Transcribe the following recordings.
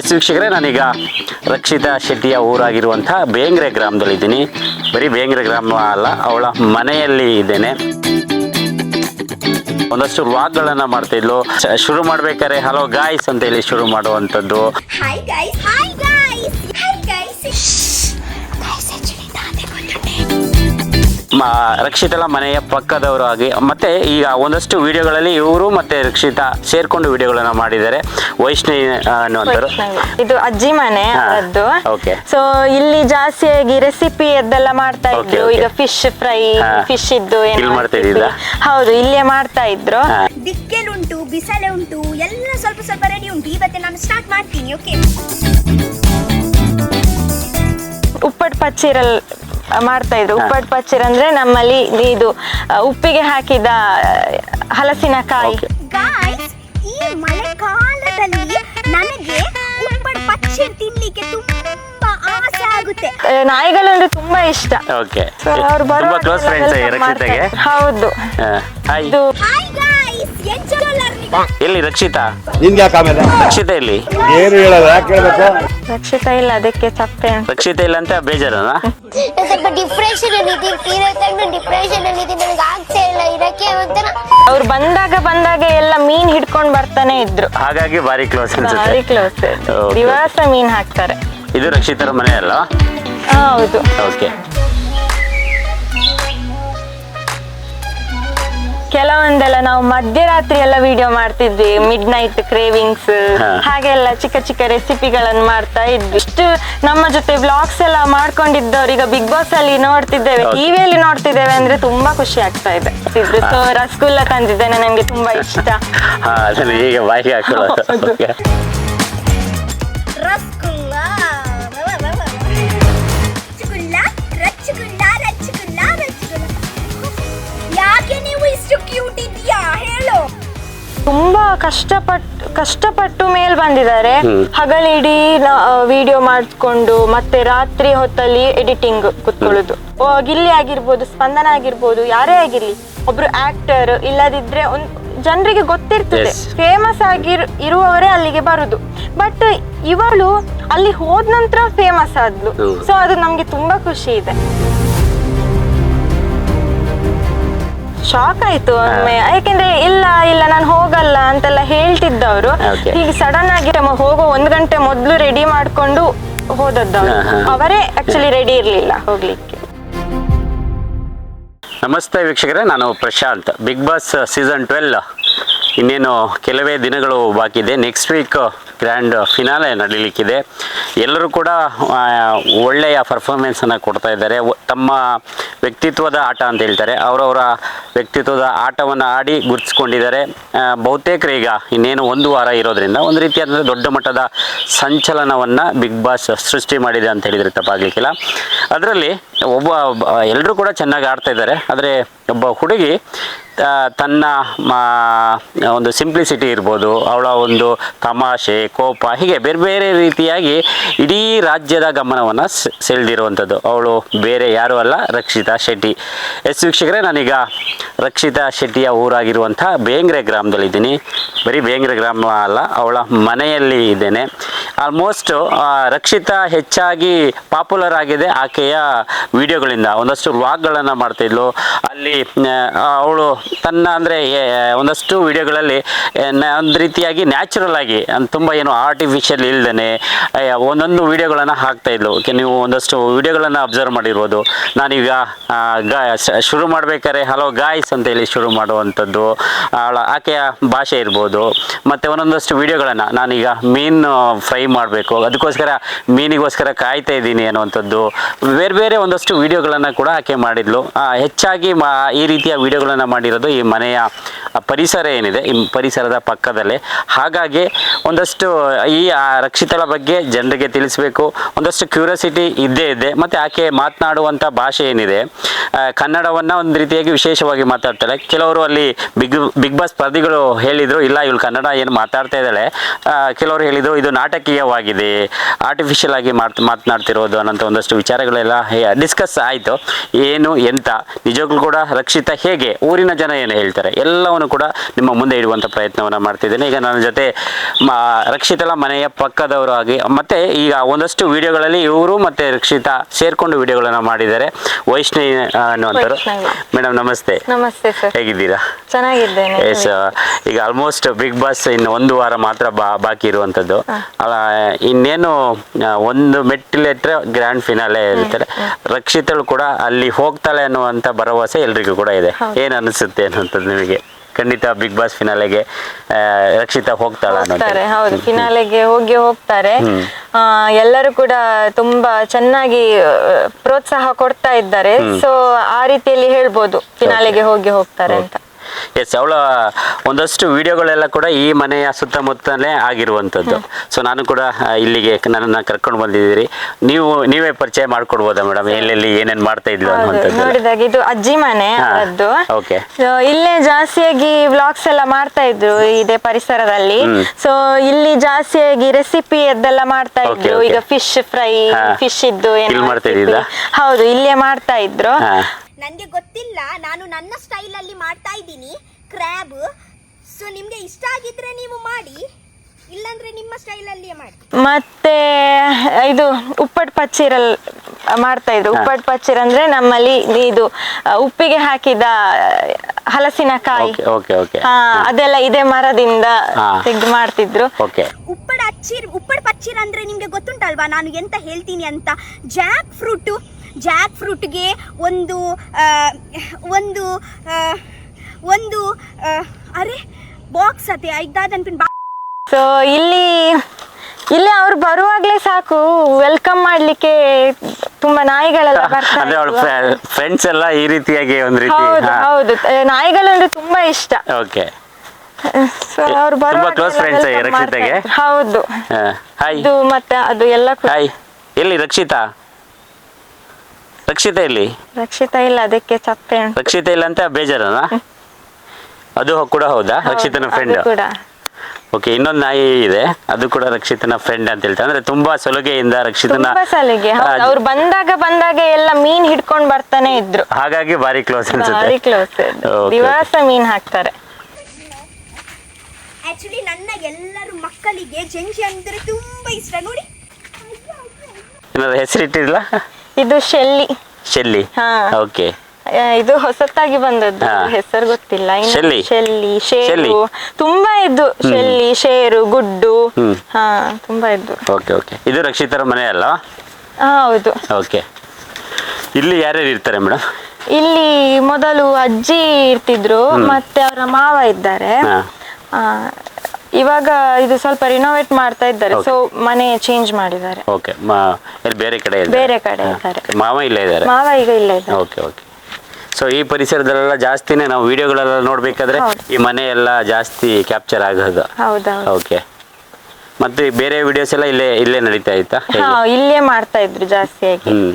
S ವೀಕ್ಷಕರೇ, ನಾನೀಗ ರಕ್ಷಿತಾ ಶೆಟ್ಟಿಯ ಊರಾಗಿರುವಂಥ ಬೇಂಗ್ರೆ ಗ್ರಾಮದಲ್ಲಿದ್ದೀನಿ. ಬರೀ ಬೇಂಗ್ರೆ ಗ್ರಾಮ ಅಲ್ಲ, ಅವಳ ಮನೆಯಲ್ಲಿ ಇದ್ದೇನೆ. ಒಂದಷ್ಟು ವ್ಲಾಗ್ಗಳನ್ನು ಮಾಡ್ತಿದ್ಲು. ಶುರು ಮಾಡ್ಬೇಕಾದ್ರೆ ಹಲೋ ಗಾಯ್ಸ್ ಅಂತ ಹೇಳಿ ಶುರು ಮಾಡುವಂಥದ್ದು. ಮ ರಕ್ಷಿತಳ ಮನೆಯ ಪಕ್ಕದವರು ಆಗಿ ಮತ್ತೆ ಈಗ ಒಂದಷ್ಟು ವಿಡಿಯೋಗಳಲ್ಲಿ ಇವರು ಮತ್ತೆ ರಕ್ಷಿತಾ ಸೇರ್ಕೊಂಡು ವಿಡಿಯೋಗಳನ್ನ ಮಾಡಿದ್ದಾರೆ. ವೈಷ್ಣವಿ ಅನ್ನುವಂಥವ್ರು. ಇದು ಅಜ್ಜಿ ಮನೆ ಅದು ಅವರದ್ದು. ಸೊ ಇಲ್ಲಿ ಜಾಸ್ತಿಯಾಗಿ ರೆಸಿಪಿ ಅದೆಲ್ಲ ಮಾಡ್ತಾ Okay, ಇದ್ರು. okay. ಈಗ ಫಿಶ್ ಫ್ರೈ ಫಿಶ್ ಇದ್ದು ಏನೋ ಇಲ್ಲಿ ಮಾಡ್ತಾ ಇದ್ದಿದ್ದಾ? ಹೌದು ಇಲ್ಲೇ ಮಾಡ್ತಾ ಇದ್ರು. ಬಿಕ್ಕಲುಂಟು ಬಿಸಲೆ ಉಂಟು ಎಲ್ಲ ಸ್ವಲ್ಪ ಸ್ವಲ್ಪ ರೆಡಿ ಉಂಟು. ಇವತ್ತೆ ನಾನು ಸ್ಟಾರ್ಟ್ ಮಾಡ್ತೀನಿ ಓಕೆ ಉಪ್ಪಟ್ ಪಚ್ಚಿರಲ್ ಮಾಡ್ತಾ ಇದ್ರು. ಉಪ್ಪಟ್ ಪಚ್ಚರ್ ಅಂದ್ರೆ ನಮ್ಮಲ್ಲಿ ಇದು ಉಪ್ಪಿಗೆ ಹಾಕಿದ ಹಲಸಿನಕಾಯಿ. ಈ ಮಳೆಗಾಲದಲ್ಲಿ ನನಗೆ ಉಪ್ಪಡ್ ಪಚ್ಚೆ ತಿನ್ಲಿಕ್ಕೆ ತುಂಬಾ ಆಸೆ ಆಗುತ್ತೆ. ಆ, ನಾಯಿಗಳು ಅಂದ್ರೆ ತುಂಬಾ ಇಷ್ಟ. ಓಕೆ So, ಅವ್ರು ತುಂಬಾ ಎಲ್ಲ ರಕ್ಷಿತಾಗೆ ಮಾಡ್ತಾರೆ. ಹೌದು. ಹಾಯ್ ಇದು ಗಾಯ್ಸ್ ಎಲ್ಲಿ ರಕ್ಷಿತಾ? ನಿನ್ಗೆ ಯಾಕೆ ಆಮೇಲೆ? ರಕ್ಷಿತಾ ಎಲ್ಲಿ? ಏನು ಹೇಳೋದು? ಯಾಕೆ ಹೇಳ್ಬೇಕು ರಕ್ಷಿತಾ ಇಲ್ಲ ಅದಕ್ಕೆ ಸಪ್ಪೆ ರಕ್ಷಿತಾ ಇಲ್ಲ ಅಂತ ಬೇಜಾರನಾ? ಸ್ವಲ್ಪ ಡಿಪ್ರೆಷನ್ ಅಲ್ಲಿ ಇದ್ದೀನಿ ಡಿಪ್ರೆಷನ್ ಅಲ್ಲಿ ಇದ್ದೀನಿ ನನಗೆ ಆಗ್ತಾ ಇಲ್ಲ ಇರಕ್ಕೆ ಒಂಥರ. ಅವ್ರು ಬಂದಾಗ ಬಂದಾಗ ಎಲ್ಲ ಮೀನ್ ಹಿಡ್ಕೊಂಡ್ ಬರ್ತಾನೆ ಇದ್ರು. ಹಾಗಾಗಿ ಬಾರಿ ಕ್ಲೋಸ್ ಬಾರಿ ಕ್ಲೋಸ್ Okay. ದಿವಸ ಮೀನ್ ಹಾಕ್ತಾರೆ. ಇದು ರಕ್ಷಿತರ ಮನೆ ಅಲ್ಲ ಹೌದು. ಓಕೆ ಕೆಲವೊಂದೆಲ್ಲ ನಾವು ಮಧ್ಯರಾತ್ರಿ ಎಲ್ಲ ವಿಡಿಯೋ ಮಾಡ್ತಿದ್ವಿ ಮಿಡ್ ನೈಟ್ ಕ್ರೇವಿಂಗ್ಸ್. ಹಾಗೆಲ್ಲ ಚಿಕ್ಕ ಚಿಕ್ಕ ರೆಸಿಪಿಗಳನ್ನು ಮಾಡ್ತಾ ಇದ್ವಿ. ಇಷ್ಟು ನಮ್ಮ ಜೊತೆ ಬ್ಲಾಗ್ಸ್ ಎಲ್ಲ ಮಾಡ್ಕೊಂಡಿದ್ದವ್ರು ಈಗ ಬಿಗ್ ಬಾಸ್ ಅಲ್ಲಿ ನೋಡ್ತಿದ್ದೇವೆ. ಟಿವಿಯಲ್ಲಿ ನೋಡ್ತಿದ್ದೇವೆ ಅಂದ್ರೆ ತುಂಬಾ ಖುಷಿ ಆಗ್ತಾ ಇದೆ. ಸೊ ರಸಗುಲ್ಲ ತಂದಿದ್ದೇನೆ ನನಗೆ ತುಂಬಾ ಇಷ್ಟ. ಈಗ ಬಾಯಿಗೆ ತುಂಬಾ ಕಷ್ಟಪಟ್ಟು ಕಷ್ಟಪಟ್ಟು ಮೇಲ್ ಬಂದಿದ್ದಾರೆ. ಹಗಲಿಡಿ ವಿಡಿಯೋ ಮಾಡಿಕೊಂಡು ಮತ್ತೆ ರಾತ್ರಿ ಹೊತ್ತಲ್ಲಿ ಎಡಿಟಿಂಗ್ ಕುತ್ಕೊಳ್ಳೋದು. ಓ, ಗಿಲ್ಲಿ ಆಗಿರ್ಬೋದು ಸ್ಪಂದನ ಆಗಿರ್ಬೋದು ಯಾರೇ ಆಗಿರ್ಲಿ ಒಬ್ರು ಆಕ್ಟರ್ ಇಲ್ಲದಿದ್ರೆ ಒಂದ್ ಜನರಿಗೆ ಗೊತ್ತಿರ್ತದೆ. ಫೇಮಸ್ ಆಗಿರ್ ಇರುವವರೇ ಅಲ್ಲಿಗೆ ಬರುದು. ಬಟ್ ಇವಳು ಅಲ್ಲಿ ಹೋದ ನಂತರ ಫೇಮಸ್ ಆದ್ಲು. ಸೊ ಅದು ನಮ್ಗೆ ತುಂಬಾ ಖುಷಿ ಇದೆ. ಶಾಕ್ ಆಯ್ತು ಒಮ್ಮೆ. ಯಾಕೆಂದ್ರೆ ಇಲ್ಲ ಇಲ್ಲ ನಾನು ಹೋಗಲ್ಲ ಅಂತೆಲ್ಲ ಹೇಳ್ತಿದ್ದವ್ರು. Okay. ಹೀಗೆ ಸಡನ್ ಆಗಿ ನಮ್ಮ ಹೋಗೋ ಒಂದ್ ಗಂಟೆ ಮೊದ್ಲು ರೆಡಿ ಮಾಡ್ಕೊಂಡು ಹೋದದ್ದವ್ರು. ಹಾ, ಹಾ. ಅವರೇ ಆಕ್ಚುಲಿ ರೆಡಿ ಇರ್ಲಿಲ್ಲ ಹೋಗ್ಲಿಕ್ಕೆ. ನಮಸ್ತೆ ವೀಕ್ಷಕರೇ ನಾನು Prashanth. Big Boss season twelve ಇನ್ನೇನು ಕೆಲವೇ ದಿನಗಳು ಬಾಕಿದೆ ನೆಕ್ಸ್ಟ್ ವೀಕ್ ಗ್ರ್ಯಾಂಡ್ ಫಿನಾಲೆ ನಡೀಲಿಕ್ಕಿದೆ. ಎಲ್ಲರೂ ಕೂಡ ಒಳ್ಳೆಯ ಪರ್ಫಾರ್ಮೆನ್ಸನ್ನು ಕೊಡ್ತಾ ಇದ್ದಾರೆ. ತಮ್ಮ ವ್ಯಕ್ತಿತ್ವದ ಆಟ ಅಂತ ಹೇಳ್ತಾರೆ. ಅವರವರ ವ್ಯಕ್ತಿತ್ವದ ಆಟವನ್ನು ಆಡಿ ಗುರುತಿಸ್ಕೊಂಡಿದ್ದಾರೆ. ಬಹುತೇಕ ಬಹುತೇಕರು ಈಗ ಇನ್ನೇನು ಒಂದು ವಾರ ಇರೋದ್ರಿಂದ ಒಂದು ರೀತಿಯಾದ ದೊಡ್ಡ ಮಟ್ಟದ ಸಂಚಲನವನ್ನು ಬಿಗ್ ಬಾಸ್ ಸೃಷ್ಟಿ ಮಾಡಿದೆ ಅಂತ ಹೇಳಿದರೆ ತಪ್ಪಾಗಲಿಕ್ಕಿಲ್ಲ. ಅದರಲ್ಲಿ ಒಬ್ಬ ಎಲ್ಲರೂ ಕೂಡ ಚೆನ್ನಾಗಿ ಆಡ್ತಾ ಇದ್ದಾರೆ. ಆದರೆ ಒಬ್ಬ ಹುಡುಗಿ ತನ್ನ ಒಂದು ಸಿಂಪ್ಲಿಸಿಟಿ ಇರ್ಬೋದು, ಅವಳ ಒಂದು ತಮಾಷೆ ಕೋಪ. ಹೀಗೆ ಬೇರೆ ಬೇರೆ ರೀತಿಯಾಗಿ ಇಡೀ ರಾಜ್ಯದ ಗಮನವನ್ನು ಸೆಳೆದಿರುವಂಥದ್ದು. ಅವಳು ಬೇರೆ ಯಾರೂ ಅಲ್ಲ, ರಕ್ಷಿತಾ ಶೆಟ್ಟಿ. ಎಸ್ ವೀಕ್ಷಕರೇ, ನಾನೀಗ ರಕ್ಷಿತಾ ಶೆಟ್ಟಿಯ ಊರಾಗಿರುವಂಥ ಬೇಂಗ್ರೆ ಗ್ರಾಮದಲ್ಲಿದ್ದೀನಿ. ಬರೀ ಬೇಂಗ್ರೆ ಗ್ರಾಮ ಅಲ್ಲ, ಅವಳ ಮನೆಯಲ್ಲಿ ಇದ್ದೇನೆ. ಆಲ್ಮೋಸ್ಟ್ ರಕ್ಷಿತಾ ಹೆಚ್ಚಾಗಿ ಪಾಪ್ಯುಲರ್ ಆಗಿದೆ ಆಕೆಯ ವಿಡಿಯೋಗಳಿಂದ ಒಂದಷ್ಟು ವ್ಲಾಗ್ಗಳನ್ನು ಮಾಡ್ತಿದ್ಲು. ಅಲ್ಲಿ ಅವಳು ತನ್ನ ಅಂದರೆ ಒಂದಷ್ಟು ವಿಡಿಯೋಗಳಲ್ಲಿ ಒಂದು ರೀತಿಯಾಗಿ ನ್ಯಾಚುರಲ್ ಆಗಿ ತುಂಬ ಏನು ಆರ್ಟಿಫಿಷಿಯಲ್ ಇಲ್ದೇ ಒಂದೊಂದು ವಿಡಿಯೋಗಳನ್ನು ಹಾಕ್ತಾಯಿದ್ಲು ಓಕೆ, ನೀವು ಒಂದಷ್ಟು ವಿಡಿಯೋಗಳನ್ನು ಅಬ್ಸರ್ವ್ ಮಾಡಿರ್ಬೋದು. ನಾನೀಗ ಗಾಯ ಶುರು ಮಾಡಬೇಕಾದ್ರೆ ಹಲೋ ಗಾಯ್ಸ್ ಅಂತ ಹೇಳಿ ಶುರು ಮಾಡುವಂಥದ್ದು ಆಕೆಯ ಭಾಷೆ ಇರ್ಬೋದು. ಮತ್ತು ಒಂದೊಂದಷ್ಟು ವಿಡಿಯೋಗಳನ್ನು ನಾನೀಗ ಮೀನು ಫ್ರೈ ಮಾಡಬೇಕು. ಅದಕ್ಕೋಸ್ಕರ ಮೀನಿಗೋಸ್ಕರ ಕಾಯ್ತಾ ಇದ್ದೀನಿ ಅನ್ನುವಂಥದ್ದು. ಬೇರೆ ಬೇರೆ ಒಂದಷ್ಟು ವಿಡಿಯೋಗಳನ್ನು ಕೂಡ ಆಕೆ ಮಾಡಿದ್ಲು. ಹೆಚ್ಚಾಗಿ ಮಾ, ಈ ರೀತಿಯ ವಿಡಿಯೋಗಳನ್ನು ಮಾಡಿರೋದು ಈ ಮನೆಯ ಪರಿಸರ ಏನಿದೆ, ಈ ಪರಿಸರದ ಪಕ್ಕದಲ್ಲೇ. ಹಾಗಾಗಿ ಒಂದಷ್ಟು ಈ ರಕ್ಷಿತಳ ಬಗ್ಗೆ ಜನರಿಗೆ ತಿಳಿಸ್ಬೇಕು. ಒಂದಷ್ಟು ಕ್ಯೂರಿಯಾಸಿಟಿ ಇದ್ದೇ ಇದೆ. ಮತ್ತು ಆಕೆ ಮಾತನಾಡುವಂಥ ಭಾಷೆ ಏನಿದೆ ಕನ್ನಡವನ್ನು ಒಂದು ರೀತಿಯಾಗಿ ವಿಶೇಷವಾಗಿ ಮಾತಾಡ್ತಾಳೆ. ಕೆಲವರು ಅಲ್ಲಿ ಬಿಗ್ ಬಿಗ್ ಬಾಸ್ ಸ್ಪರ್ಧಿಗಳು ಹೇಳಿದರು, ಇಲ್ಲ, ಇವಳು ಕನ್ನಡ ಏನು ಮಾತಾಡ್ತಾ ಇದ್ದಾಳೆ. ಕೆಲವರು ಹೇಳಿದರು, ಇದು ನಾಟಕೀಯವಾಗಿದೆ ಆರ್ಟಿಫಿಷಿಯಲ್ ಆಗಿ ಮಾತ್ ಮಾತನಾಡ್ತಿರೋದು ಅನ್ನೋಂಥ ಒಂದಷ್ಟು ವಿಚಾರಗಳೆಲ್ಲ ಡಿಸ್ಕಸ್ ಆಯಿತು. ಏನು ಎಂತ ನಿಜವಾಗ್ಲೂ ಕೂಡ ರಕ್ಷಿತ ಹೇಗೆ ಊರಿನ ಜನ ಏನು ಹೇಳ್ತಾರೆ ಎಲ್ಲವನ್ನು ಕೂಡ ನಿಮ್ಮ ಮುಂದೆ ಇಡುವಂಥ ಪ್ರಯತ್ನವನ್ನು ಮಾಡ್ತಿದ್ದೇನೆ. ಈಗ ನನ್ನ ಜೊತೆ ಮ ರಕ್ಷಿತಳ ಮನೆಯ ಪಕ್ಕದವರು ಆಗಿ ಮತ್ತೆ ಈಗ ಒಂದಷ್ಟು ವಿಡಿಯೋಗಳಲ್ಲಿ ಇವರು ಮತ್ತೆ ರಕ್ಷಿತಾ ಸೇರ್ಕೊಂಡು ವಿಡಿಯೋಗಳನ್ನು ಮಾಡಿದ್ದಾರೆ. ವೈಷ್ಣವಿ ಅನ್ನುವಂಥವ್ರು. ಮೇಡಮ್ ನಮಸ್ತೆ. ನಮಸ್ತೆ ಸರ್. ಹೇಗಿದ್ದೀರಾ? ಚೆನ್ನಾಗಿದ್ದೇನೆ. ಎಸ್ ಈಗ ಆಲ್ಮೋಸ್ಟ್ ಬಿಗ್ ಬಾಸ್ ಇನ್ನು ಒಂದು ವಾರ ಮಾತ್ರ ಬಾ ಬಾಕಿ ಇರುವಂಥದ್ದು. ಅಲ್ಲ ಇನ್ನೇನು ಒಂದು ಮೆಟ್ಟಿಲೆಟ್ರೆ ಗ್ರ್ಯಾಂಡ್ ಫಿನಾಲೆ ಇರ್ತಾರೆ ರಕ್ಷಿತಳು ಕೂಡ ಅಲ್ಲಿ ಹೋಗ್ತಾಳೆ ಅನ್ನುವಂಥ ಭರವಸೆ ಎಲ್ರಿಗೂ ಕೂಡ ಇದೆ. ಏನು ಅನಿಸುತ್ತೆ ಅನ್ನೋಂಥದ್ದು ನಿಮಗೆ? ಖಂಡಿತ ಬಿಗ್ ಬಾಸ್ ಫಿನಾಲೆಗೆ ರಕ್ಷಿತಾ ಹೋಗ್ತಾಳ ಹೋಗ್ತಾರೆ ಹೌದು. ಫಿನಾಲೆಗೆ ಹೋಗಿ ಹೋಗ್ತಾರೆ. ಎಲ್ಲರೂ ಕೂಡ ತುಂಬಾ ಚೆನ್ನಾಗಿ ಪ್ರೋತ್ಸಾಹ ಕೊಡ್ತಾ ಇದ್ದಾರೆ. ಸೊ ಆ ರೀತಿಯಲ್ಲಿ ಹೇಳ್ಬೋದು ಫಿನಾಲೆಗೆ ಹೋಗಿ ಹೋಗ್ತಾರೆ ಅಂತ. ಎಸ್ ಅವಳ ಒಂದಷ್ಟು ವಿಡಿಯೋಗಳೆಲ್ಲ ಕೂಡ ಈ ಮನೆಯ ಸುತ್ತಮುತ್ತಲೇ ಆಗಿರುವಂಥದ್ದು. ಸೊ ನಾನು ಕೂಡ ಇಲ್ಲಿಗೆ ನನ್ನನ್ನು ಕರ್ಕೊಂಡು ಬಂದಿದ್ದೀರಿ. ನೀವು ನೀವೇ ಪರಿಚಯ ಮಾಡ್ಕೊಡ್ಬೋದಾ ಮೇಡಮ್? ಎಲ್ಲೆಲ್ಲಿ ಏನೇನು ಮಾಡ್ತಾ ಇದ್ಲು ಅನ್ನುವಂಥದ್ದು ನೋಡಿದಾಗ ಇದು ಅಜ್ಜಿ ಮನೆ ಅವರದ್ದು. So, ಇಲ್ಲೇ ಜಾಸ್ತಿಯಾಗಿ ವ್ಲಾಗ್ಸ್ ಎಲ್ಲ ಮಾಡ್ತಾ ಇದ್ರು ಇದೇ ಪರಿಸರದಲ್ಲಿ. ಸೊ ಇಲ್ಲಿ ಜಾಸ್ತಿಯಾಗಿ ರೆಸಿಪಿ ಅದೆಲ್ಲ ಮಾಡ್ತಾ ಇದ್ರು. ಈಗ ಫಿಶ್ ಫ್ರೈ ಫಿಶ್ ಇದ್ದು ಏನು ಮಾಡ್ತಾ. ಹೌದು ಇಲ್ಲೇ ಮಾಡ್ತಾ ಇದ್ರು. ನನಗೆ ಗೊತ್ತಿಲ್ಲ ನಾನು ನನ್ನ ಸ್ಟೈಲಲ್ಲಿ ಮಾಡ್ತಾ ಇದ್ದೀನಿ. ಕ್ರ್ಯಾಬ್ ಸೊ ನಿಮಗೆ ಇಷ್ಟ ಆಗಿದ್ರೆ ನೀವು ಮಾಡಿ ಇಲ್ಲಾಂದ್ರೆ ನಿಮ್ಮ ಸ್ಟೈಲಲ್ಲಿಯೇ ಮಾಡಿ. ಮತ್ತೆ ಇದು ಉಪ್ಪಟ್ ಪಚ್ಚಿರಲ್ ಮಾಡ್ತಾ ಇದ್ರು. ಉಪ್ಪಟ್ಟು ಪಚ್ಚಿರ ಅಂದ್ರೆ ನಮ್ಮಲ್ಲಿ ಇದು ಉಪ್ಪಿಗೆ ಹಾಕಿದ ಹಲಸಿನಕಾಯಿ. Okay okay okay. ಹಾ ಅದೆಲ್ಲ ಇದೇ ಮರದಿಂದ ತೆಗೆದು ಮಾಡ್ತಿದ್ರು. ಓಕೆ. ಉಪ್ಪಡ ಅಚ್ಚಿರ್ ಉಪ್ಪಡ ಪಚ್ಚಿರ್ ಅಂದ್ರೆ ನಿಮ್ಗೆ ಗೊತ್ತುಂಟಲ್ವಾ? ನಾನು ಎಂತ ಹೇಳ್ತೀನಿ ಅಂತ? ಜಾಕ್ ಫ್ರೂಟು ಜಾಕ್ ಫ್ರೂಟ್ಗೆ ಒಂದು ಆ, ಒಂದು ಒಂದು ಆ, ಅರೆ ಬಾಕ್ಸ್ ಅತ್ತೆ ಐದಾದ ಸೊ ಇಲ್ಲಿ ಇಲ್ಲಿ ಅವ್ರು ಬರುವಾಗ್ಲೇ ಸಾಕು. ವೆಲ್ಕಮ್ ಮಾಡ್ಲಿಕ್ಕೆ ತುಂಬಾ ನಾಯಿಗಳೆಲ್ಲ ಬರ್ತಾರೆ. ಫ್ರೆಂಡ್ಸ್ ಎಲ್ಲ ಈ ರೀತಿಯಾಗಿ ಒಂದು ರೀತಿ ಹೌದು ಹೌದು. ಆ, ತುಂಬಾ ಇಷ್ಟ. ಓಕೆ ಸೊ ಅವ್ರು ತುಂಬಾ ಕ್ಲೋಸ್ ಫ್ರೆಂಡ್ಸ್ ರಕ್ಷಿತಾಗೆ? ಹೌದು. ಹಾಯ್ ಇದು ಮತ್ತೆ ಅದು ಎಲ್ಲ ಹಾಯ್ ಎಲ್ಲಿ ರಕ್ಷಿತಾ? ರಕ್ಷಿತಾ ಇಲ್ಲಿ ರಕ್ಷಿತಾ ಇಲ್ಲ ಅದಕ್ಕೆ ಚಪ್ಪೆ ರಕ್ಷಿತ ರಕ್ಷಿತಾ ಇಲ್ಲ ಅಂತ ಬೇಜಾರನ? ಅದು ಕೂಡ ಹೌದಾ? ರಕ್ಷಿತನ ಫ್ರೆಂಡ್ ಅದು ಕೂಡ. ಓಕೆ ಇನ್ನೊಂದು ನಾಯಿ ಇದೆ. ಅದು ಕೂಡ ರಕ್ಷಿತನ ಫ್ರೆಂಡ್ ಅಂತ ಹೇಳ್ತಾರೆ. ಅಂದ್ರೆ ತುಂಬಾ ಸಲುಗೆಯಿಂದ ರಕ್ಷಿತನ ತುಂಬಾ ಸಲಿಗೆ ಅವ್ರು ಬಂದಾಗ ಬಂದಾಗ ಎಲ್ಲ ಮೀನ್ ಹಿಡ್ಕೊಂಡ್ ಬರ್ತಾನೆ ಇದ್ರು. ಹಾಗಾಗಿ ಬಾರಿ ಕ್ಲೋಸ್ ಭಾರಿ ಅನ್ಸುತ್ತೆ ಕ್ಲೋಸ್ Okay, ದಿವಸ ಮೀನ್ ಹಾಕ್ತಾರೆ. ಆಕ್ಚುಲಿ ನನ್ನ ಎಲ್ಲರ ಮಕ್ಕಳಿಗೆ ಜಂಜಿ ಅಂದ್ರೆ ತುಂಬಾ ಇಷ್ಟ. ನೋಡಿ. ಏನಾದ್ರು ಹೆಸರಿಟ್ಟಿಲ್ಲ ಇದು ಶೆಲ್ಲಿ. ಶೆಲ್ಲಿ? ಹಾ. ಓಕೆ. ಆ, ಇದು ಹೊಸತಾಗಿ ಬಂದದ್ದು. ಹಾ. ಹೆಸರು ಗೊತ್ತಿಲ್ಲ. ಇನ್ನು ಶೆಲ್ಲಿ? ಶೆಲ್ಲಿ ಶೆಲ್ಲಿ? ಶೇರು. ತುಂಬಾ ಇದ್ದು. ಶೆಲ್ಲಿ ಶೇರು ಗುಡ್ಡು. ಹ್ಮ್. ಹಾ ತುಂಬಾ ಇದ್ದು. Okay okay. ಇದು ರಕ್ಷಿತರ ಮನೆ ಅಲ್ಲ? ಹಾ, ಹೌದು. ಓಕೆ. ಇಲ್ಲಿ ಯಾರ್ಯಾರು ಇರ್ತಾರೆ ಮೇಡಮ್? ಇಲ್ಲಿ ಮೊದಲು ಅಜ್ಜಿ ಇರ್ತಿದ್ರು ಮತ್ತೆ ಅವರ ಮಾವ ಇದ್ದಾರೆ. ಹಾ. ಆ, ಇವಾಗ ಇದು ಸ್ವಲ್ಪ ರಿನೋವೇಟ್ ಮಾಡ್ತಾ ಇದ್ದಾರೆ. ಸೊ ಮನೆ ಚೇಂಜ್ ಮಾಡಿದ್ದಾರೆ. ಓಕೆ ಬೇರೆ ಕಡೆ? ಬೇರೆ ಕಡೆ. ಇದ್ದಾರೆ. ಮಾವ ಇಲ್ಲೇ ಇದ್ದಾರೆ? ಮಾವ ಈಗ ಇಲ್ಲ ಇದ್ದಾರೆ. ಓಕೆ ಓಕೆ ಸೊ ಈ ಪರಿಸರದಲ್ಲೆಲ್ಲ ಜಾಸ್ತಿನೇ ನಾವು ವಿಡಿಯೋಗಳೆಲ್ಲ ನೋಡ್ಬೇಕಾದ್ರೆ ಈ ಮನೆ ಎಲ್ಲ ಜಾಸ್ತಿ ಕ್ಯಾಪ್ಚರ್ ಆಗೋದು. ಹೌದಾ ಓಕೆ ಮತ್ತೆ ಬೇರೆ ವಿಡಿಯೋಸ್ ಎಲ್ಲ ಇಲ್ಲೇ ಇಲ್ಲೇ ನಡೀತಾ ಇತ್ತಾ? ಇಲ್ಲೇ ಮಾಡ್ತಾ ಇದ್ರು ಜಾಸ್ತಿಯಾಗಿ ಹ್ಮ್.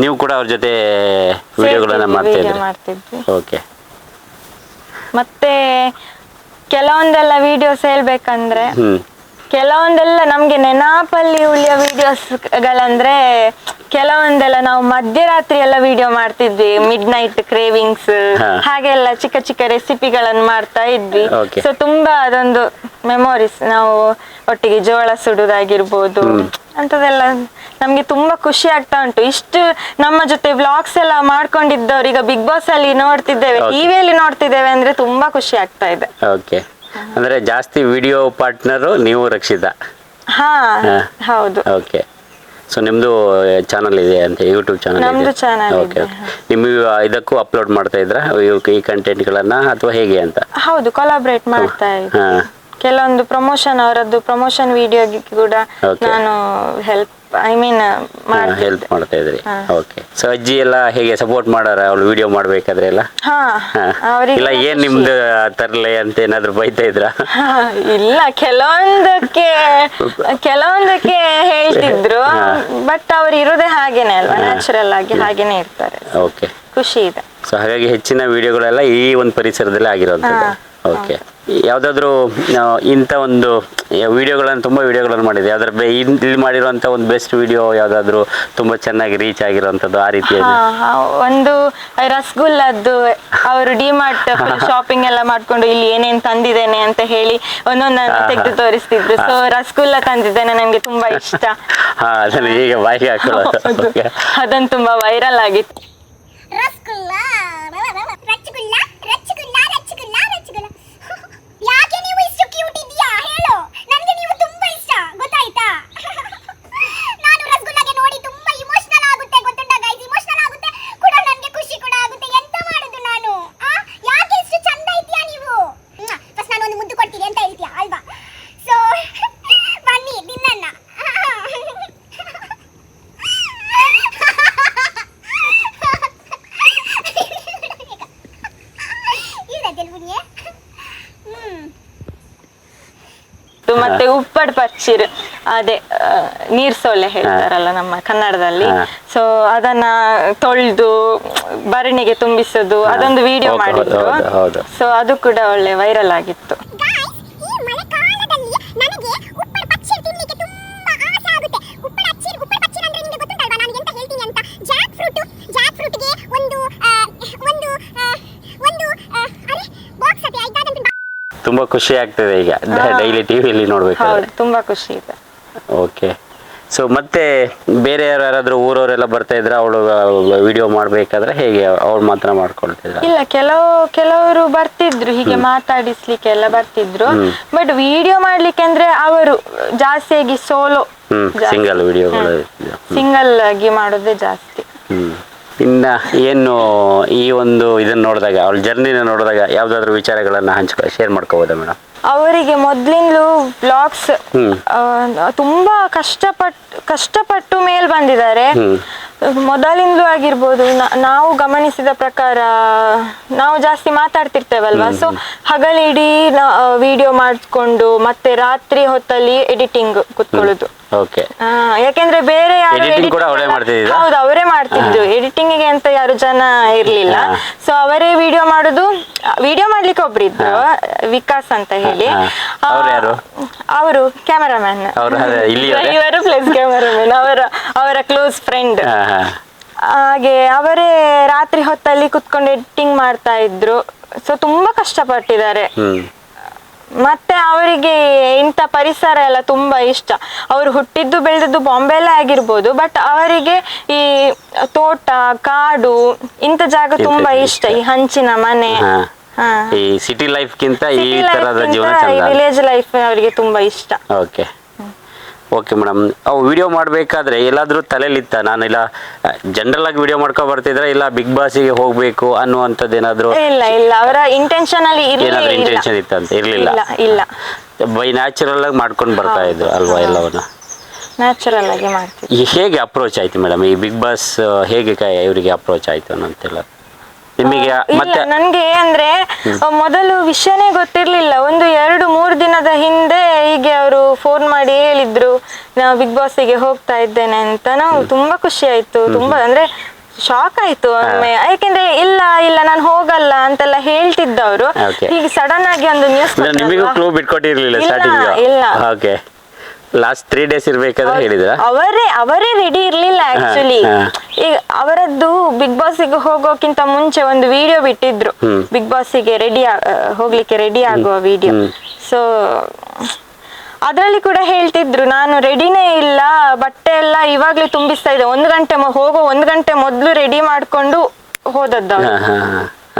ನೀವು ಕೂಡ ಅವ್ರ ಜೊತೆ ವಿಡಿಯೋಗಳನ್ನ ಮಾಡ್ತಾ ಇದ್ರಿ? ಓಕೆ ಮತ್ತೆ ಕೆಲವೊಂದೆಲ್ಲ ವಿಡಿಯೋಸ್ ಹೇಳ್ಬೇಕಂದ್ರೆ ಕೆಲವೊಂದೆಲ್ಲ ನಮ್ಗೆ ನೆನಪಲ್ಲಿ ಉಳಿಯೋ ವಿಡಿಯೋಸ್ಗಳಂದ್ರೆ ಕೆಲವೊಂದೆಲ್ಲ ನಾವು ಮಧ್ಯರಾತ್ರಿ ಎಲ್ಲ ವಿಡಿಯೋ ಮಾಡ್ತಿದ್ವಿ ಮಿಡ್ ನೈಟ್ ಕ್ರೇವಿಂಗ್ಸ್. ಹಾಗೆಲ್ಲ ಚಿಕ್ಕ ಚಿಕ್ಕ ರೆಸಿಪಿಗಳನ್ನು ಮಾಡ್ತಾ ಇದ್ವಿ. ಸೊ ತುಂಬಾ ಅದೊಂದು ಮೆಮೊರೀಸ್ ನಾವು ಒಟ್ಟಿಗೆ ಜೋಳ ಸುಡುದಾಗಿರ್ಬೋದು ಅಂತದೆಲ್ಲ ನಮ್ಗೆ ತುಂಬಾ ಖುಷಿ ಆಗ್ತಾ ಉಂಟು. ಇಷ್ಟು ನಮ್ಮ ಜೊತೆ ವ್ಲಾಗ್ಸ್ ಎಲ್ಲ ಮಾಡ್ಕೊಂಡಿದ್ದವ್ರು ಈಗ ಬಿಗ್ ಬಾಸ್ ಅಲ್ಲಿ ನೋಡ್ತಿದ್ದೇವೆ. ಟಿವಿಯಲ್ಲಿ ನೋಡ್ತಿದ್ದೇವೆ ಅಂದ್ರೆ ತುಂಬಾ ಖುಷಿ ಆಗ್ತಾ ಇದೆ. ಓಕೆ ಅಂದ್ರೆ ಜಾಸ್ತಿ ವಿಡಿಯೋ ಪಾರ್ಟ್ನರ್ ನೀವು ರಕ್ಷಿತ. ಹಾ. ಹೌದು. ಓಕೆ ಸೊ ನಿಮ್ಮದು ಚಾನಲ್ ಇದೆ ಅಂತ ಯೂಟ್ಯೂಬ್ ಚಾನಲ್ ನಮ್ದು ಚಾನಲ್ ಓಕೆ ನಿಮ್ಮ ಇದಕ್ಕೂ ಅಪ್ಲೋಡ್ ಮಾಡ್ತಾ ಇದ್ರಾ? ಈ ಕಂಟೆಂಟ್ಗಳನ್ನ ಅಥವಾ ಹೇಗೆ ಅಂತ? ಹೌದು ಕೊಲಾಬ್ರೇಟ್ ಮಾಡ್ತಾ ಇದ್ದೀವಿ. ಕೆಲವೊಂದು ಪ್ರಮೋಷನ್ ಅವರದ್ದು ಪ್ರಮೋಷನ್ ವಿಡಿಯೋ ಕೂಡ Okay. ನಾನು ಹೆಲ್ಪ್ ಐ ಮೀನ್ ಹೆಲ್ಪ್ ಮಾಡ್ತಾ ಇದ್ರಿ. ಓಕೆ ಸೊ ಅಜ್ಜಿ ಎಲ್ಲ ಹೇಗೆ ಸಪೋರ್ಟ್ ಮಾಡಾರ? ಅವಳು ವಿಡಿಯೋ ಮಾಡ್ಬೇಕಾದ್ರೆ ಎಲ್ಲ? ಹಾ ಹಾ. ಅವರಿಗೆ ಇಲ್ಲ ಏನ್ ನಿಮ್ದು ತರಲೆ ಅಂತ ಏನಾದ್ರು ಬೈತಾ ಇದ್ರ? ಇಲ್ಲ ಕೆಲವೊಂದಕ್ಕೆ ಕೆಲವೊಂದಕ್ಕೆ ಹೇಳ್ತಿದ್ರು ಬಟ್ ಅವ್ರು ಇರೋದೇ ಹಾಗೇನೆ ಅಲ್ವಾ? ನ್ಯಾಚುರಲ್ ಆಗಿ ಹಾಗೇನೆ ಇರ್ತಾರೆ. ಓಕೆ ಖುಷಿ ಇದೆ. ಸೊ ಹಾಗಾಗಿ ಹೆಚ್ಚಿನ ವಿಡಿಯೋಗಳೆಲ್ಲ ಈ ಒಂದು ಪರಿಸರದಲ್ಲಿ ಆಗಿರುವಂಥದ್ದು ಓಕೆ ಯಾವುದಾದ್ರೂ ಇಂಥ ಒಂದು ವಿಡಿಯೋಗಳನ್ನು ತುಂಬ ವಿಡಿಯೋಗಳನ್ನು ಮಾಡಿದೆ ಯಾವ್ದಾರ ಇಲ್ಲಿ ಮಾಡಿರುವಂಥ ಒಂದು ಬೆಸ್ಟ್ ವಿಡಿಯೋ ಯಾವುದಾದ್ರೂ ತುಂಬ ಚೆನ್ನಾಗಿ ರೀಚ್ ಆಗಿರುವಂಥದ್ದು ಆ ರೀತಿಯಾಗಿ ಹಾ, ಒಂದು ರಸಗುಲ್ಲದ್ದು ಅವರು ಡಿಮಾರ್ಟ್ ಶಾಪಿಂಗ್ ಎಲ್ಲ ಮಾಡ್ಕೊಂಡು ಇಲ್ಲಿ ಏನೇನು ತಂದಿದ್ದೇನೆ ಅಂತ ಹೇಳಿ ಒಂದೊಂದನ್ನು ತೆಗೆದು ತೋರಿಸ್ತಿದ್ರು. ಸೊ ರಸಗುಲ್ಲ ತಂದಿದ್ದೇನೆ ನನಗೆ ತುಂಬಾ ಇಷ್ಟ. ಅದನ್ನು ಈಗ ಬಾಯಿಗೆ ಹಾಕೊಳ್ಳೋದು. ಅದೊಂದು ತುಂಬಾ ವೈರಲ್ ಆಗಿತ್ತು ರಸಗುಲ್ಲ ರಚ್ಚಗುಲ್ಲ ರಚ್ಚಗುಲ್ಲ ರಚ್ಚಗುಲ್ಲ ರಚ್ಚಗುಲ್ಲ ಯಾಕೆ ನೀವು ಇಷ್ಟು ಕ್ಯೂಟ್ ಇದೆಯಾ ಹೇಳು ನನಗೆ ನೀವು ತುಂಬಾ ಇಷ್ಟ ಗೊತ್ತಾಯ್ತಾ ನಾನು ರಸಗುಲ್ಲಗೆ ನೋಡಿ ತುಂಬಾ ಇಮೋಷನಲ್ ಆಗುತ್ತೆ ಗೊತ್ತುಂಟಾ ಗೈಸ್ ಇಮೋಷನಲ್ ಆಗುತ್ತೆ ಕೂಡ ನನಗೆ ಖುಷಿ ಕೂಡ ಆಗುತ್ತೆ ಎಂತ ಮಾಡುದು ನಾನು ಆ ಯಾಕೆ ಇಷ್ಟು ಚಂದ ಇದೆಯಾ ನೀವು ಫಸ್ಟ್ ನಾನು ಒಂದು ಮುದ್ದು ಕೊಡ್ತೀನಿ ಅಂತ ಹೇಳ್ತೀಯಾ ಅಲ್ವಾ ಸೊ ಬನ್ನಿ ನಿನ್ನನ್ನ ಮತ್ತೆ ಉಪ್ಪಡ್ ಪಚ್ಚಿರ್ ಅದೇ ನೀರ್ ಸೊಳ್ಳೆ ಹೇಳ್ತಾರಲ್ಲ ನಮ್ಮ ಕನ್ನಡದಲ್ಲಿ. ಸೊ ಅದನ್ನ ತೊಳೆದು ಬರಣಿಗೆ ತುಂಬಿಸೋದು ಅದೊಂದು ವಿಡಿಯೋ ಮಾಡಿದ್ರು. ಸೊ ಅದು ಕೂಡ ಒಳ್ಳೆ ವೈರಲ್ ಆಗಿತ್ತು. ತುಂಬ ಖುಷಿ ಆಗ್ತದೆ ಈಗ. ಡೈಲಿ ಟಿವಿಯಲ್ಲಿ ನೋಡ್ಬೇಕು ಹೌದು ತುಂಬಾ ಖುಷಿ ಇದೆ. ಓಕೆ ಸೊ ಮತ್ತೆ ಬೇರೆ ಯಾರು ಯಾರಾದರೂ ಊರವರೆಲ್ಲ ಬರ್ತಾ ಇದ್ರೆ ಅವಳು ವಿಡಿಯೋ ಮಾಡ್ಬೇಕಾದ್ರೆ ಹೇಗೆ? ಅವಳು ಮಾತ್ರ ಮಾಡ್ಕೊಳ್ತಿದ್ರು? ಇಲ್ಲ ಕೆಲವು ಕೆಲವರು ಬರ್ತಿದ್ರು ಹೀಗೆ ಮಾತಾಡಿಸ್ಲಿಕ್ಕೆ ಎಲ್ಲ ಬರ್ತಿದ್ರು. ಬಟ್ ವಿಡಿಯೋ ಮಾಡ್ಲಿಕ್ಕೆ ಅಂದ್ರೆ ಅವರು ಜಾಸ್ತಿಯಾಗಿ ಸೋಲೋ ಹ್ಮ್ ಸಿಂಗಲ್ ವಿಡಿಯೋಗಳು ಸಿಂಗಲ್ ಆಗಿ ಮಾಡೋದೇ ಜಾಸ್ತಿ. ಹ್ಮ್. ಇನ್ನ ಏನು ಈ ಒಂದು ಇದನ್ನ ನೋಡಿದಾಗ ಅವ್ರ ಜರ್ನಿನ ನೋಡಿದಾಗ ಯಾವ್ದಾದ್ರು ವಿಚಾರಗಳನ್ನ ಹಂಚ್ಕೊ ಶೇರ್ ಮಾಡ್ಕೋಬೋದಾ ಮೇಡಮ್ ಅವರಿಗೆ ಮೊದ್ಲಿಂದಲೂ ಬ್ಲಾಗ್ಸ್. ತುಂಬಾ ಕಷ್ಟಪಟ್ಟು ಕಷ್ಟಪಟ್ಟು ಮೇಲ್ ಬಂದಿದ್ದಾರೆ. ಮೊದಲಿಂದಲೂ ಆಗಿರ್ಬೋದು ನಾವು ಗಮನಿಸಿದ ಪ್ರಕಾರ ನಾವು ಜಾಸ್ತಿ ಮಾತಾಡ್ತಿರ್ತೇವಲ್ವಾ? ಸೊ ಹಗಲಿಡೀ ವಿಡಿಯೋ ಮಾಡಿಕೊಂಡು ಮತ್ತೆ ರಾತ್ರಿ ಹೊತ್ತಲ್ಲಿ ಎಡಿಟಿಂಗ್ ಕುತ್ಕೊಳ್ಳುದು. ಯಾಕೆಂದ್ರೆ ಬೇರೆ ಯಾರು ಹೌದು ಅವರೇ ಮಾಡ್ತಿದ್ರು ಎಡಿಟಿಂಗ್ಗೆ ಅಂತ ಯಾರು ಜನ ಇರ್ಲಿಲ್ಲ. ಸೊ ಅವರೇ ವಿಡಿಯೋ ಮಾಡುದು ವಿಡಿಯೋ ಮಾಡ್ಲಿಕ್ಕೆ ಒಬ್ರು ಇದ್ರು ವಿಕಾಸ್ ಅಂತ ಹೇಳಿ. ಅವ್ರು ಕ್ಯಾಮರಾಮ್ಯಾನ್? ಇವರು ಪ್ಲಸ್ ಕ್ಯಾಮರಾಮ್ಯಾನ್ ಅವರ ಅವರ ಕ್ಲೋಸ್ ಫ್ರೆಂಡ್ ಹಾಗೆ ಅವರೇ ರಾತ್ರಿ ಹೊತ್ತಲ್ಲಿ ಕುತ್ಕೊಂಡು ಎಡಿಟಿಂಗ್ ಮಾಡ್ತಾ ಇದ್ರು. ಸೊ ತುಂಬಾ ಕಷ್ಟಪಟ್ಟಿದ್ದಾರೆ. ಮತ್ತೆ ಅವರಿಗೆ ಇಂಥ ಪರಿಸರ ಎಲ್ಲ ತುಂಬಾ ಇಷ್ಟ. ಅವರು ಹುಟ್ಟಿದ್ದು ಬೆಳೆದದ್ದು ಬಾಂಬೆಲ್ಲೇ ಆಗಿರ್ಬೋದು ಬಟ್ ಅವರಿಗೆ ಈ ತೋಟ ಕಾಡು ಇಂಥ ಜಾಗ ತುಂಬಾ ಇಷ್ಟ. ಈ ಹಂಚಿನ ಮನೆ. ಈ ಸಿಟಿ ಲೈಫ್ಗಿಂತ ಈ ತರದ ಜೀವನ ಗಿಂತ ವಿಲೇಜ್ ಲೈಫ್ ಅವರಿಗೆ ತುಂಬಾ ಇಷ್ಟ. ಓಕೆ ಓಕೆ ಮೇಡಮ್ ಅವು ವಿಡಿಯೋ ಮಾಡಬೇಕಾದ್ರೆ ಎಲ್ಲಾದರೂ ತಲೇಲಿತ್ತ? ನಾನು ಜನರಲ್ ಆಗಿ ವಿಡಿಯೋ ಮಾಡ್ಕೊ ಬರ್ತಿದ್ರೆ ಇಲ್ಲ ಬಿಗ್ ಬಾಸಿಗೆ ಹೋಗಬೇಕು ಅನ್ನುವಂಥದ್ದು ಏನಾದರೂ ಇಲ್ಲ ಇಲ್ಲ. ಅವರ ಇಂಟೆನ್ಷನ್ ಅಲ್ಲಿ ಏನಾದರೂ ಇಂಟೆನ್ಷನ್ ಇತ್ತಂತ? ಇರಲಿಲ್ಲ. ಇಲ್ಲ ಬೈ ನ್ಯಾಚುರಲ್ ಆಗಿ ಮಾಡ್ಕೊಂಡು ಬರ್ತಾ ಇದ್ರು ಅಲ್ವಾ ಎಲ್ಲವನ್ನ? ನ್ಯಾಚುರಲ್ ಆಗಿ ಮಾಡ್ತೀವಿ ಹೇಗೆ ಅಪ್ರೋಚ್ ಆಯ್ತು ಮೇಡಮ್ ಈ ಬಿಗ್ ಬಾಸ್ ಹೇಗೆ ಕ ಇವರಿಗೆ ಅಪ್ರೋಚ್ ಆಯ್ತು ಅನ್ನಂತೆಲ್ಲ? ನಿಮಗೆ ಇಲ್ಲ ನನ್ಗೆ ಅಂದ್ರೆ ಮೊದಲು ವಿಷಯನೇ ಗೊತ್ತಿರ್ಲಿಲ್ಲ. ಒಂದು ಎರಡು ಮೂರು ದಿನದ ಹಿಂದೆ ಹೀಗೆ ಅವರು ಫೋನ್ ಮಾಡಿ ಹೇಳಿದ್ರು ನಾವು ಬಿಗ್ ಬಾಸಿಗೆ ಹೋಗ್ತಾ ಇದ್ದೇನೆ ಅಂತ. ನಾವು ತುಂಬಾ ಖುಷಿ ಆಯ್ತು. ತುಂಬಾ ಅಂದ್ರೆ ಶಾಕ್ ಆಯ್ತು ಒಮ್ಮೆ. ಯಾಕೆಂದ್ರೆ ಇಲ್ಲ ಇಲ್ಲ ನಾನು ಹೋಗಲ್ಲ ಅಂತೆಲ್ಲ ಹೇಳ್ತಿದ್ದವ್ರು. ಹೀಗೆ ಸಡನ್ ಆಗಿ ಒಂದು ನ್ಯೂಸ್ ಅಂದ್ರೆ ನಿಮಗೂ ಕ್ಲೂ ಬಿಟ್ಕೊಟ್ಟಿರ್ಲಿಲ್ಲ ಇಲ್ಲ, ಸ್ಟಾರ್ಟಿಂಗ್ ಇಲ್ಲ. ಓಕೆ ಲಾಸ್ಟ್ ತ್ರೀ ಡೇಸ್ ಇರ್ಬೇಕಾದ್ರೆ ಹೇಳಿದ್ರ? ಅವರೇ ಅವರೇ ರೆಡಿ ಇರ್ಲಿಲ್ಲ ಆಕ್ಚುಲಿ ಈಗ ಅವರದ್ದು ಬಿಗ್ ಬಾಸ್ಗೆ ಹೋಗೋಕ್ಕಿಂತ ಮುಂಚೆ ಒಂದು ವಿಡಿಯೋ ಬಿಟ್ಟಿದ್ರು. ಬಿಗ್ ಬಾಸ್ಗೆ ರೆಡಿ ಹೋಗ್ಲಿಕ್ಕೆ ರೆಡಿ ಆಗುವ ವಿಡಿಯೋ. ಸೊ ಅದರಲ್ಲಿ ಕೂಡ ಹೇಳ್ತಿದ್ರು ನಾನು ರೆಡಿನೇ ಇಲ್ಲ ಬಟ್ಟೆ ಎಲ್ಲ ಇವಾಗ್ಲೇ ತುಂಬಿಸ್ತಾ ಇದೆ ಒಂದು ಗಂಟೆ ಹೋಗೋ ಒಂದು ಗಂಟೆ ಮೊದಲು ರೆಡಿ ಮಾಡ್ಕೊಂಡು ಹೋದದ್ದು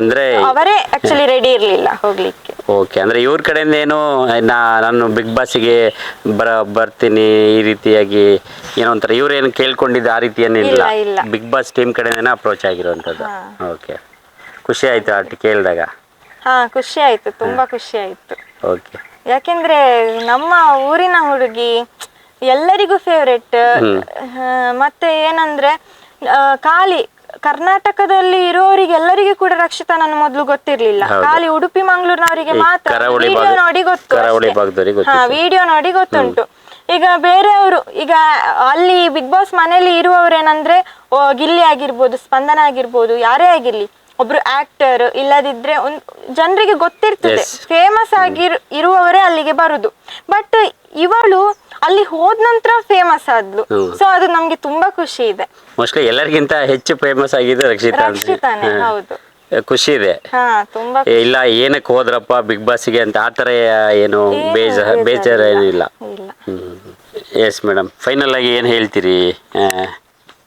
ಅಂದ್ರೆ ಅವರೇ ಆಕ್ಚುಲಿ ರೆಡಿ ಇರ್ಲಿಲ್ಲ ಹೋಗ್ಲಿಕ್ಕೆ. ಓಕೆ ಅಂದರೆ ಇವ್ರ ಕಡೆಯಿಂದ ಏನು ನಾ ನಾನು ಬಿಗ್ ಬಾಸಿಗೆ ಬರ ಬರ್ತೀನಿ ಈ ರೀತಿಯಾಗಿ ಏನೋ ಒಂಥರ ಇವ್ರೇನು ಕೇಳ್ಕೊಂಡಿದ್ದು ಆ ರೀತಿ ಏನಿಲ್ಲ ಇಲ್ಲ, ಇಲ್ಲ. ಬಿಗ್ ಬಾಸ್ ಟೀಮ್ ಕಡೆಯಿಂದನೇ ಅಪ್ರೋಚ್ ಆಗಿರುವಂಥದ್ದು. ಓಕೆ ಖುಷಿ ಆಯಿತು ಅಟ್ ಕೇಳಿದಾಗ. ಹಾ ಖುಷಿ ಆಯ್ತು ತುಂಬಾ ಖುಷಿ ಆಯ್ತು. ಓಕೆ ಯಾಕೆಂದ್ರೆ ನಮ್ಮ ಊರಿನ ಹುಡುಗಿ ಎಲ್ಲರಿಗೂ ಫೇವ್ರೆಟ್ ಮತ್ತೆ ಏನಂದ್ರೆ ಆ, ಖಾಲಿ ಕರ್ನಾಟಕದಲ್ಲಿ ಇರೋರಿಗೆ ಎಲ್ಲರಿಗೂ ಕೂಡ ರಕ್ಷಿತಾ ನನ್ನ ಮೊದಲು ಗೊತ್ತಿರ್ಲಿಲ್ಲ. ಖಾಲಿ ಉಡುಪಿ ಮಂಗಳೂರಿನವರಿಗೆ ಮಾತ್ರ. ಕರಾವಳಿ ವಿಡಿಯೋ ಭಾಗ- ನೋಡಿ ಗೊತ್ತು ಕರಾವಳಿ ಅಷ್ಟೇ. ಭಾಗದವರಿಗೆ ಹಾ. ವಿಡಿಯೋ ನೋಡಿ ಗೊತ್ತುಂಟು. ಈಗ ಬೇರೆಯವರು ಈಗ ಅಲ್ಲಿ ಬಿಗ್ ಬಾಸ್ ಮನೆಯಲ್ಲಿ ಇರುವವರೇನಂದ್ರೆ ಓ, ಗಿಲ್ಲಿ ಆಗಿರ್ಬೋದು ಸ್ಪಂದನ ಆಗಿರ್ಬೋದು ಯಾರೇ ಆಗಿರ್ಲಿ ಒಬ್ರು ಆಕ್ಟರ್ ಇಲ್ಲದಿದ್ರೆ ಒಂದು ಜನರಿಗೆ ಗೊತ್ತಿರ್ತದೆ. ಫೇಮಸ್ ಆಗಿ ಇರುವವರೇ ಅಲ್ಲಿಗೆ ಬರುದು. ಬಟ್ ಇವಳು ಅಲ್ಲಿ ಹೋದ ನಂತರ ಫೇಮಸ್ ಆದ್ಲು. ಸೊ ಅದು ನಮ್ಗೆ ತುಂಬಾ ಖುಷಿ ಇದೆ. ಮೋಸ್ಟ್ಲಿ ಎಲ್ಲರಿಗಿಂತ ಹೆಚ್ಚು ಫೇಮಸ್ ಆಗಿದೆ ರಕ್ಷಿತಾ ರಕ್ಷಿತಾನೆ ಹೌದು. ಖುಷಿ ಇದೆ. ಹಾ ತುಂಬಾ ಇಲ್ಲ ಏನಕ್ಕೆ ಹೋದ್ರಪ್ಪ ಬಿಗ್ ಬಾಸ್ಗೆ ಅಂತ ಆತರ ಥರ ಏನು ಬೇಜಾರ ಬೇಜ ಬೇಜಾರ ಏನಿಲ್ಲ ಎಸ್ ಮೇಡಮ್ ಫೈನಲ್ ಆಗಿ ಏನು ಹೇಳ್ತೀರಿ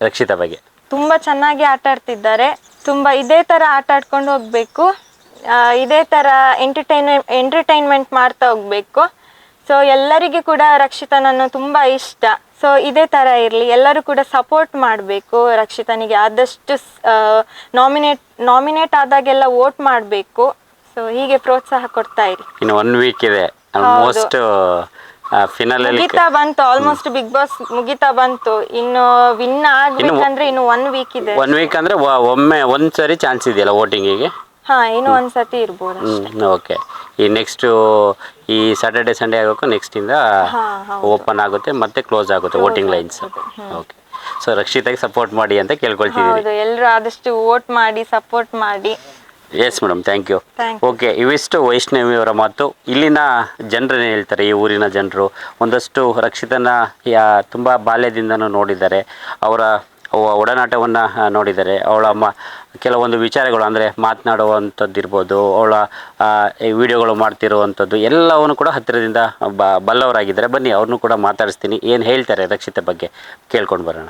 ರಕ್ಷಿತಾ ಬಗ್ಗೆ? ತುಂಬಾ ಚೆನ್ನಾಗಿ ಆಟ ಆಡ್ತಿದ್ದಾರೆ. ತುಂಬಾ ಇದೇ ತರ ಆಟ ಆಡ್ಕೊಂಡು ಹೋಗ್ಬೇಕು. ಇದೇ ತರ ಎಂಟರ್ಟೈನ್ಮೆ ಎಂಟರ್ಟೈನ್ಮೆಂಟ್ ಮಾಡ್ತಾ ಹೋಗ್ಬೇಕು. ಸೊ ಎಲ್ಲರಿಗೆ ಕೂಡ ರಕ್ಷಿತನನ್ನು ತುಂಬಾ ಇಷ್ಟ. ಸೊ ಇದೇ ತರ ಇರಲಿ. ಎಲ್ಲರೂ ಕೂಡ ಸಪೋರ್ಟ್ ಮಾಡಬೇಕು ರಕ್ಷಿತನಿಗೆ. ಆದಷ್ಟು ನಾಮಿನೇಟ್ ನಾಮಿನೇಟ್ ಆದಾಗೆಲ್ಲ ವೋಟ್ ಮಾಡಬೇಕು. ಸೊ ಹೀಗೆ ಪ್ರೋತ್ಸಾಹ ಕೊಡ್ತಾ ಇರಿ. ಇನ್ನು ಒನ್ ವೀಕ್ ಇದೆ. ಆಲ್ಮೋಸ್ಟ್ ಫಿನಾಲಲ್ಲಿ ಮುಗಿತಾ ಬಂತು ಆಲ್ಮೋಸ್ಟ್ ಬಿಗ್ ಬಾಸ್ ಮುಗಿತಾ ಬಂತು. ಇನ್ನು ವಿನ್ ಆಗ್ಬೇಕಂದ್ರೆ ಇನ್ನು ಒನ್ ವೀಕ್ ಇದೆ. ಒನ್ ವೀಕ್ ಅಂದರೆ ಒಮ್ಮೆ ಒಂದು ಸರಿ ಚಾನ್ಸ್ ಇದೆಯಲ್ಲ ವೋಟಿಂಗಿಗೆ ಹಾ ಇನ್ನು ಒಂದ್ಸತಿ ಇರ್ಬೋದು ಓಕೆ ಈ ನೆಕ್ಸ್ಟು ಈ ಸ್ಯಾಟರ್ಡೆ ಸಂಡೇ ಆಗೋಕ್ಕೂ ನೆಕ್ಸ್ಟಿಂದ ಹಾ, ಹೌದು. ಓಪನ್ ಆಗುತ್ತೆ ಮತ್ತೆ ಕ್ಲೋಸ್ ಆಗುತ್ತೆ ವೋಟಿಂಗ್ ಲೈನ್ಸ್ ಓಕೆ ಸೊ ರಕ್ಷಿತಾಗಿ ಸಪೋರ್ಟ್ ಮಾಡಿ ಅಂತ ಕೇಳ್ಕೊಳ್ತೀವಿ ಹೌದು ಎಲ್ಲರೂ ಆದಷ್ಟು ವೋಟ್ ಮಾಡಿ ಸಪೋರ್ಟ್ ಮಾಡಿ. Yes madam thank you Thank. Okay ಇವಿಷ್ಟು ವೈಷ್ಣವಿಯವರ ಮಾತು. ಇಲ್ಲಿನ ಜನರನ್ನೇ ಹೇಳ್ತಾರೆ ಈ ಊರಿನ ಜನರು. ಒಂದಷ್ಟು ರಕ್ಷಿತನ ಯಾ ತುಂಬ ಬಾಲ್ಯದಿಂದನೂ ನೋಡಿದ್ದಾರೆ. ಅವರ ಒ- ಒಡನಾಟವನ್ನು ನೋಡಿದ್ದಾರೆ. ಅವಳ ಮ ಕೆಲವೊಂದು ವಿಚಾರಗಳು ಅಂದರೆ ಮಾತನಾಡುವಂಥದ್ದು ಇರ್ಬೋದು ಅವಳ ಆ, ಈ ವಿಡಿಯೋಗಳು ಮಾಡ್ತಿರುವಂಥದ್ದು ಎಲ್ಲವನ್ನು ಕೂಡ ಹತ್ತಿರದಿಂದ ಬ ಬಲ್ಲವರಾಗಿದ್ದಾರೆ. ಬನ್ನಿ ಅವ್ರನ್ನೂ ಕೂಡ ಮಾತಾಡಿಸ್ತೀನಿ. ಏನು ಹೇಳ್ತಾರೆ ರಕ್ಷಿತ ಬಗ್ಗೆ ಕೇಳ್ಕೊಂಡು ಬರೋಣ.